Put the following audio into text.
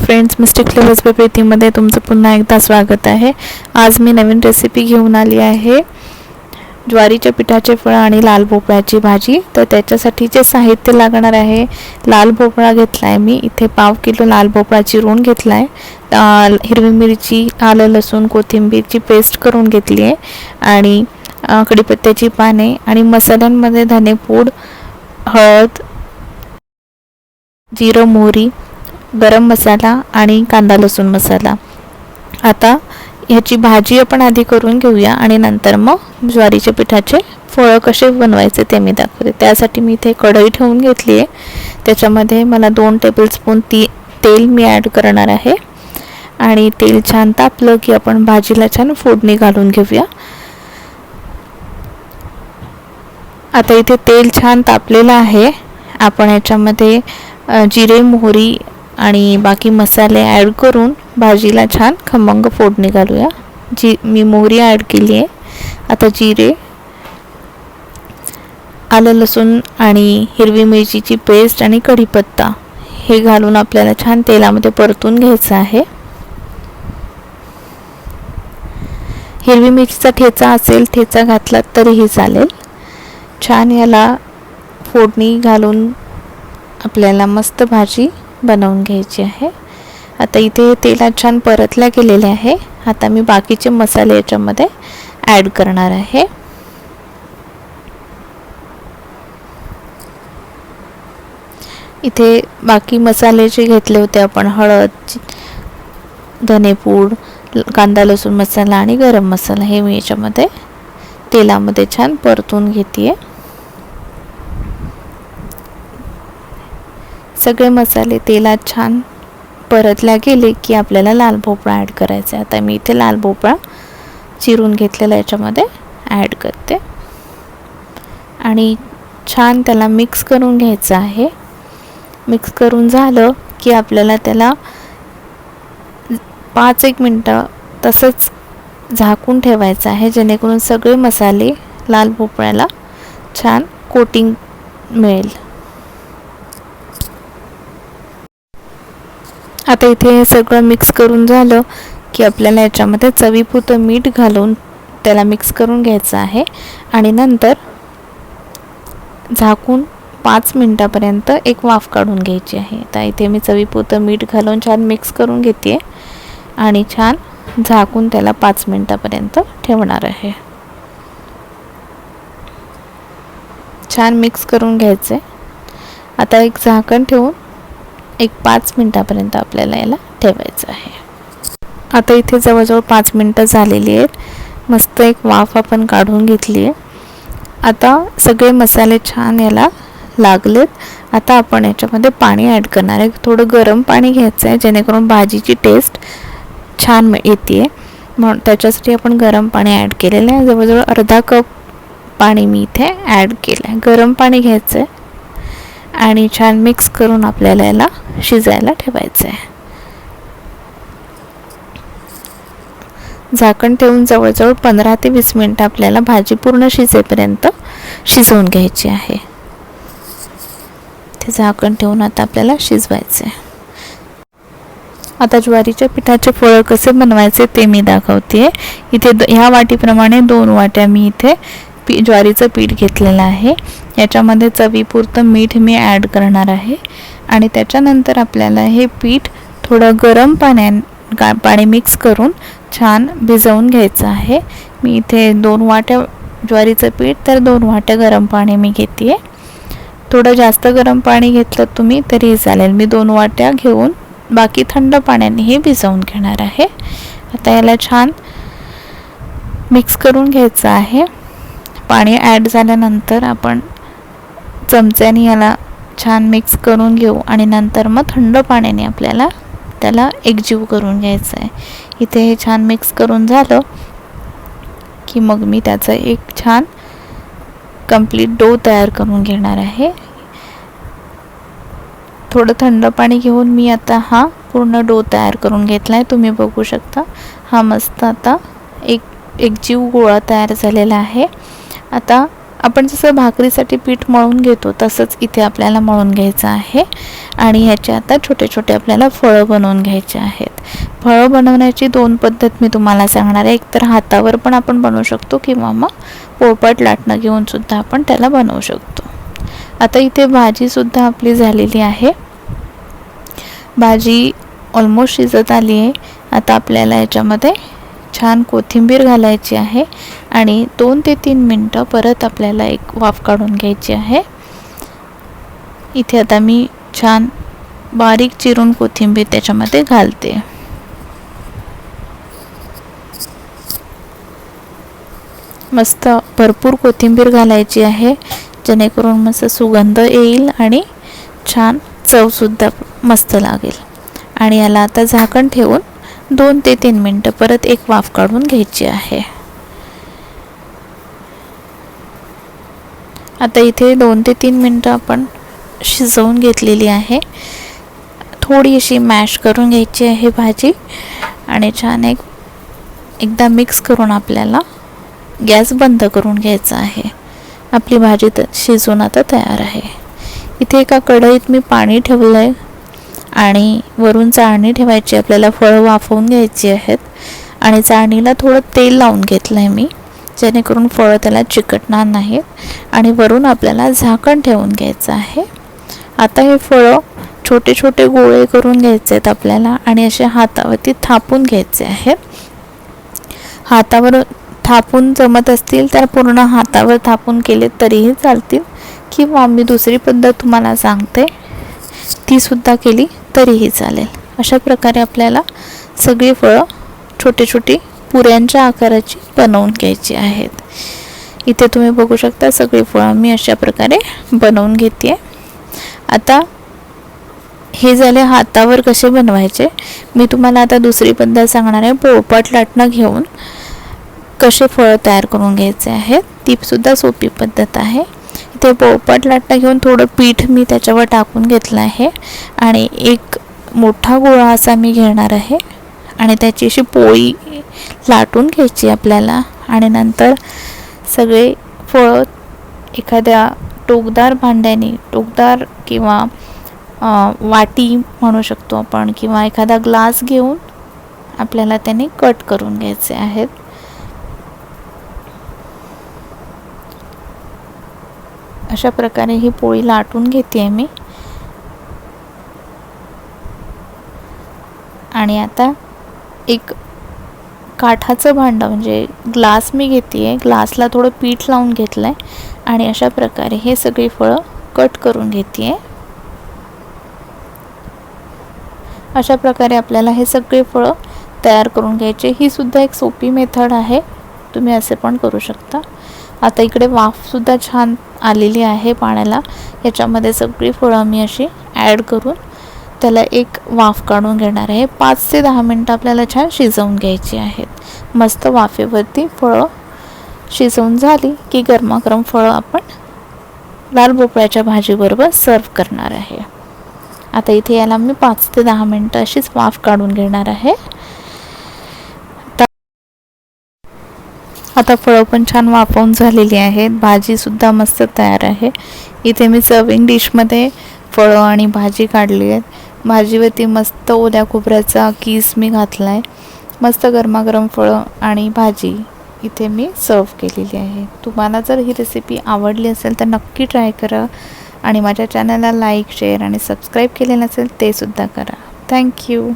Friends mistake flavours प्रीतीमध्ये तुमचं पुन्हा एकदा स्वागत आहे. आज मी नवीन रेसिपी घेऊन आली आहे. ज्वारीच्या पिठाचे फळं आणि लाल भोपळ्याची भाजी. तर त्याच्यासाठी जे साहित्य लागणार आहे लाल भोपळा घेतला आहे मी. इथे पाव किलो लाल भोपळा चिरून घेतला आहे हिरवी मिरची आलं लसूण कोथिंबीरची पेस्ट करून घेतली आहे. आणि कडीपत्त्याची कढीपत्त्याची पाने आणि मसाल्यांमध्ये धनेपूड हळद जिरं मोहरी गरम मसाला आणि कांदा लसूण मसाला. आता ह्याची भाजी आपण आधी करून घेऊया आणि नंतर मग ज्वारीच्या पिठाचे फळं कसे बनवायचे ते मी दाखवते. त्यासाठी मी इथे कढई ठेवून घेतली आहे. त्याच्यामध्ये मला दोन टेबलस्पून ती तेल मी ॲड करणार आहे. आणि तेल छान तापलं की आपण भाजीला छान फोडणी घालून घेऊया. आता इथे तेल छान तापलेलं आहे. आपण याच्यामध्ये जिरे मोहरी आणि बाकी मसाले ॲड करून भाजीला छान खमंग फोडणी घालूया जी मी मोहरी ॲड केली आहे. आता जिरे आलं लसूण आणि हिरवी मिरचीची पेस्ट आणि कढीपत्ता. हे घालून आपल्याला छान तेलामध्ये परतून घ्यायचं आहे. हिरवी मिरचीचा ठेचा असेल ठेचा घातला तरीही चालेल. छान याला फोडणी घालून आपल्याला मस्त भाजी बनवून घ्यायची आहे. आता इथे तेलात छान परतल्या गेलेले आहे. आता मी बाकीचे मसाले याच्यामध्ये ॲड करणार आहे. इथे बाकी मसाले जे घेतले होते आपण हळद धनेपूड कांदा लसूण मसाला आणि गरम मसाला हे मी याच्यामध्ये तेलामध्ये छान परतून घेते आहे सगळे मसाले तेलात छान परतल्या गेले की आपल्याला लाल भोपळा ॲड करायचा आहे. आता मी इथे लाल भोपळा चिरून घेतलेला याच्यामध्ये ॲड करते. आणि छान त्याला मिक्स करून घ्यायचं आहे. मिक्स करून झालं की आपल्याला त्याला पाच एक मिनटं तसंच झाकून ठेवायचं आहे. जेणेकरून सगळे मसाले लाल भोपळ्याला छान कोटिंग मिळेल. आता इथे हे सगळं मिक्स करून झालं की आपल्याला याच्यामध्ये चवीपुरतं मीठ घालून त्याला मिक्स करून घ्यायचं आहे. आणि नंतर झाकून पाच मिनटापर्यंत एक वाफ काढून घ्यायची आहे. तर इथे मी चवीपुरतं मीठ घालून छान मिक्स करून घेते. आणि छान झाकून त्याला पाच मिनटापर्यंत ठेवणार आहे. छान मिक्स करून घ्यायचे. आता एक झाकण ठेवून एक पाच मिनटापर्यंत आपल्याला याला ठेवायचं आहे. आता इथे जवळजवळ पाच मिनटं झालेली आहेत. मस्त एक वाफ आपण काढून घेतली आहे. आता सगळे मसाले छान याला लागलेत. आता आपण याच्यामध्ये पाणी ॲड करणार आहे. थोडं गरम पाणी घ्यायचं आहे जेणेकरून भाजीची टेस्ट छान येते म्हणून त्याच्यासाठी आपण गरम पाणी ॲड केलेलं आहे. जवळजवळ अर्धा कप पाणी मी इथे ॲड केलं आहे गरम पाणी घ्यायचं आहे आणि छान मिक्स करून आपल्याला याला शिजायला ठेवायचं आहे झाकण ठेवून जवळजवळ पंधरा ते वीस मिनटं आपल्याला भाजी पूर्ण शिजेपर्यंत शिजवून घ्यायची आहे. ते झाकण ठेवून आता आपल्याला शिजवायचं आहे आता ज्वारीच्या पिठाचे फळं कसे बनवायचे ते मी दाखवते इथे ह्या वाटीप्रमाणे दोन वाट्या मी इथे पी ज्वारीचं पीठ घेतलेलं आहे. याच्यामध्ये चवीपुरतं मीठ मी ॲड करणार आहे. आणि त्याच्यानंतर आपल्याला हे पीठ थोडं गरम पाण्या का पाणी मिक्स करून छान भिजवून घ्यायचं आहे. मी इथे दोन वाट्या ज्वारीचं पीठ तर दोन वाट्या गरम पाणी मी घेते थोडं जास्त गरम पाणी घेतलं तुम्ही तरी चालेल. मी दोन वाट्या घेऊन बाकी थंड पाण्याने हे भिजवून घेणार आहे. आता याला छान मिक्स करून घ्यायचं आहे. पाणी ॲड झाल्यानंतर आपण चमच्याने याला छान मिक्स करून घेऊ आणि नंतर मग थंड पाण्याने आपल्याला त्याला एकजीव करून घ्यायचं आहे. इथे हे छान मिक्स करून झालं की मग मी त्याचं एक छान कंप्लीट डो तयार करून घेणार आहे. थोडं थंड पाणी घेऊन मी आता हा पूर्ण डो तयार करून घेतला आहे तुम्ही बघू शकता. हा मस्त आता एक एकजीव गोळा तयार झालेला आहे. आता आपण जसं भाकरीसाठी पीठ मळून घेतो तसंच इथे आपल्याला मळून घ्यायचं आहे. आणि ह्याचे आता छोटे छोटे आपल्याला फळं बनवून घ्यायचे आहेत. फळं बनवण्याची दोन पद्धत मी तुम्हाला सांगणार आहे. एकतर हातावर पण आपण बनवू शकतो किंवा मग पोळपाट लाटणं घेऊन सुद्धा आपण त्याला बनवू शकतो. आता इथे भाजीसुद्धा आपली झालेली आहे. भाजी ऑलमोस्ट शिजत आली आहे. आता आपल्याला याच्यामध्ये छान कोथिंबीर घालायची आहे आणि दोन ते तीन मिनटं परत आपल्याला एक वाफ काढून घ्यायची आहे. इथे आता मी छान बारीक चिरून कोथिंबीर त्याच्यामध्ये घालते. मस्त भरपूर कोथिंबीर घालायची आहे. जेणेकरून मस्त सुगंध येईल आणि छान चवसुद्धा मस्त लागेल. आणि याला आता झाकण ठेवून दोन ते तीन मिनटं परत एक वाफ काढून घ्यायची आहे. आता इथे दोन ते तीन मिनटं आपण शिजवून घेतलेली आहे. थोडी अशी मॅश करून घ्यायची आहे भाजी आणि छान एक एकदा मिक्स करून आपल्याला गॅस बंद करून घ्यायचा आहे. आपली भाजी तर शिजून आता तयार आहे. इथे एका कढईत मी पाणी ठेवलं आहे आणि वरून चाळणी ठेवायची आपल्याला फळं वाफवून घ्यायची आहेत. आणि चाळणीला थोडं तेल लावून घेतलं आहे मी जेणेकरून फळं त्याला चिकटणार नाहीत. आणि वरून आपल्याला झाकण ठेवून घ्यायचं आहे. आता हे फळं छोटे छोटे गोळे करून घ्यायचे आहेत आपल्याला आणि असे हातावरती थापून घ्यायचे आहेत हातावर थापून जमत असतील तर पूर्ण हातावर थापून केले तरीही चालतील. किंवा मी दुसरी पद्धत तुम्हाला सांगते. तीसुद्धा केली तरीही चालेल. अशा प्रकारे आपल्याला सगळी फळं छोटी छोटी पुऱ्यांच्या आकाराची बनवून घ्यायची आहेत. इथे तुम्ही बघू शकता सगळी फळं मी अशा प्रकारे बनवून घेते आता हे झाले हातावर कसे बनवायचे? मी तुम्हाला आता दुसरी पद्धत सांगणार आहे. पोळपाट लाटणं घेऊन कसे फळं तयार करून घ्यायचे आहेत तीसुद्धा सोपी पद्धत आहे. ते पोपट लाटणं घेऊन थोडं पीठ मी त्याच्यावर टाकून घेतलं आहे. आणि एक मोठा गोळा असा मी घेणार आहे. आणि त्याची अशी पोळी लाटून घ्यायची आपल्याला. आणि नंतर सगळे फळं एखाद्या टोकदार भांड्याने टोकदार किंवा वाटी म्हणू शकतो आपण किंवा एखादा ग्लास घेऊन आपल्याला त्याने कट करून घ्यायचे आहेत. अशा प्रकारे ही पोळी लाटून घेते मी. आणि आता एक काठाचं भांडं म्हणजे ग्लास मी घेते आहे ग्लासला थोडं पीठ लावून घेतलं आहे आणि अशा प्रकारे हे सगळी फळं कट करून घेते आहे अशा प्रकारे आपल्याला हे सगळे फळं तयार करून घ्यायचे. ही सुद्धा एक सोपी मेथड आहे. तुम्ही असे पण करू शकता. आता इकडे वाफसुद्धा छान आलेली आहे पाण्याला. याच्यामध्ये सगळी फळं मी अशी ॲड करून त्याला एक वाफ काढून घेणार आहे. पाच ते दहा मिनटं आपल्याला छान शिजवून घ्यायची आहेत. मस्त वाफेवरती फळं शिजवून झाली की गरमागरम फळं आपण लाल भोपळ्याच्या भाजीबरोबर सर्व करणार आहे. आता इथे याला मी पाच ते दहा मिनटं अशीच वाफ काढून घेणार आहे. आता फळं पण छान वाफवून झालेली आहेत. भाजीसुद्धा मस्त तयार आहे. इथे मी सर्विंग डिशमध्ये फळं आणि भाजी काढली आहेत. भाजीवरती मस्त ओल्या खोबऱ्याचा कीस मी घातला आहे मस्त गरमागरम फळं आणि भाजी इथे मी सर्व केलेली आहे. तुम्हाला जर ही रेसिपी आवडली असेल तर नक्की ट्राय करा आणि माझ्या चॅनलला लाईक शेअर आणि सबस्क्राईब केले नसेल ते सुद्धा करा. थँक्यू